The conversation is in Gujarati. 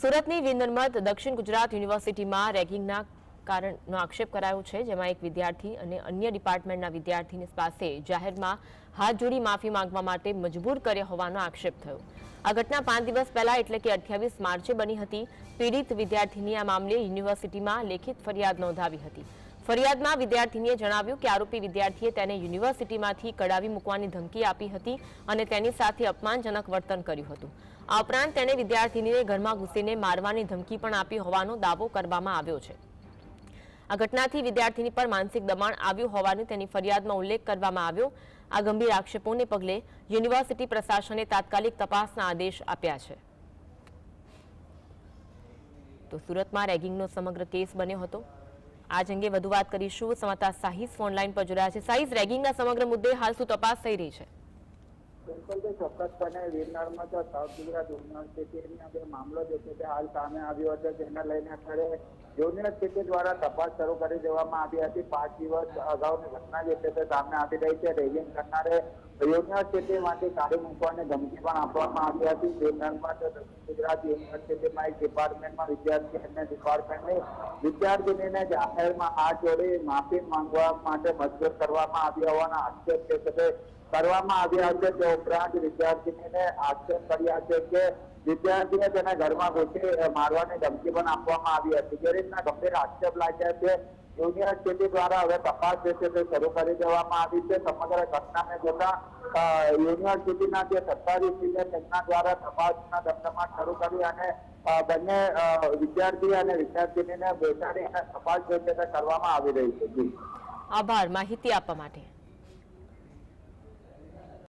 સુરતની વિંદનમત દક્ષિણ ગુજરાત યુનિવર્સિટીમાં રેગિંગના કારણનો આક્ષેપ કરાયો છે, જેમાં એક વિદ્યાર્થી અને અન્ય ડિપાર્ટમેન્ટના વિદ્યાર્થીની પાસે જાહેરમાં હાથ જોડી માફી માંગવા માટે મજબૂર કર્યા હોવાનો આક્ષેપ થયો. આ ઘટના પાંચ દિવસ પહેલા એટલે કે અઠ્યાવીસ માર્ચે બની હતી. પીડિત વિદ્યાર્થીની આ મામલે યુનિવર્સિટીમાં લેખિત ફરિયાદ નોંધાવી હતી. ફરિયાદમાં વિદ્યાર્થીનીએ જણાવ્યું કે આરોપી વિદ્યાર્થીએ તેને યુનિવર્સિટીમાંથી કડાવી મૂકવાની ધમકી આપી હતી અને તેની સાથે અપમાનજનક વર્તન કર્યું હતું. આ ઉપરાંત તેણે વિદ્યાર્થીનીને ઘરમાં ઘૂસીને મારવાની ધમકી પણ આપી હોવાનો દાવો કરવામાં આવ્યો છે. આ ઘટનાથી વિદ્યાર્થીની પર માનસિક દબાણ આવ્યું હોવાનું તેની ફરિયાદમાં ઉલ્લેખ કરવામાં આવ્યો. આ ગંભીર આક્ષેપોને પગલે યુનિવર્સિટી પ્રશાસને તાત્કાલિક તપાસના આદેશ આપ્યા છે. તો સુરતમાં રેગિંગનો સમગ્ર કેસ બન્યો હતો. આજ અંગે વધુ વાત કરીશું. સમાતા સાહિસ ફોનલાઈન પર જોડાયા છે. સાહિસ રેગિંગના સમગ્ર મુદ્દે હાલ શું તપાસ થઈ રહી છે? બિલકુલ તો ચોક્કસપણે વિરનારમાં તો સાઉથ ગુજરાત યુનિવર્સિટીની અંદર મામલો જે છે તે હાલ સામે આવ્યો હતો જેને લઈને અત્યારે યુનિવર્સિટી દ્વારા તપાસ શરૂ કરી દેવામાં આવી હતી. પાંચ દિવસ અગાઉની ઘટના જે છે તે સામે આવી રહી છે. રેગિંગ કરનારે યુનિવર્સિટીમાંથી કાઢી મૂકવાની ધમકી પણ આપવામાં આવી હતી. વિરનારમાં તો ગુજરાત યુનિવર્સિટીમાં એક ડિપાર્ટમેન્ટમાં વિદ્યાર્થી અને ડિપાર્ટમેન્ટની વિદ્યાર્થીનીને જાહેરમાં હાથ જોડી માફી માંગવા માટે મજબૂર કરવામાં આવ્યા હોવાના આક્ષેપ છે કરવામાં આવ્યા છે તે ઉપરાંત વિદ્યાર્થીનીને આક્ષેપ કર્યા છે કે વિદ્યાર્થીને તેને ઘરમાં ઘૂસી મારવાની ધમકી પણ આપવામાં આવી હતી. જે રીતના ગંભીર આક્ષેપ લાગ્યા છે યુનિવર્સિટી દ્વારા હવે તપાસ જે છે તે શરૂ કરી દેવામાં આવી છે. સમગ્ર ઘટનાને જોતા યુનિવર્સિટીના જે સત્તાધીશ છે તેમના દ્વારા તપાસના ધમધમાટ શરૂ કરી અને બંને વિદ્યાર્થી અને વિદ્યાર્થીનીને બેસાડી અને તપાસ જે છે તે કરવામાં આવી રહી છે. આભાર. માહિતી આપવા માટે.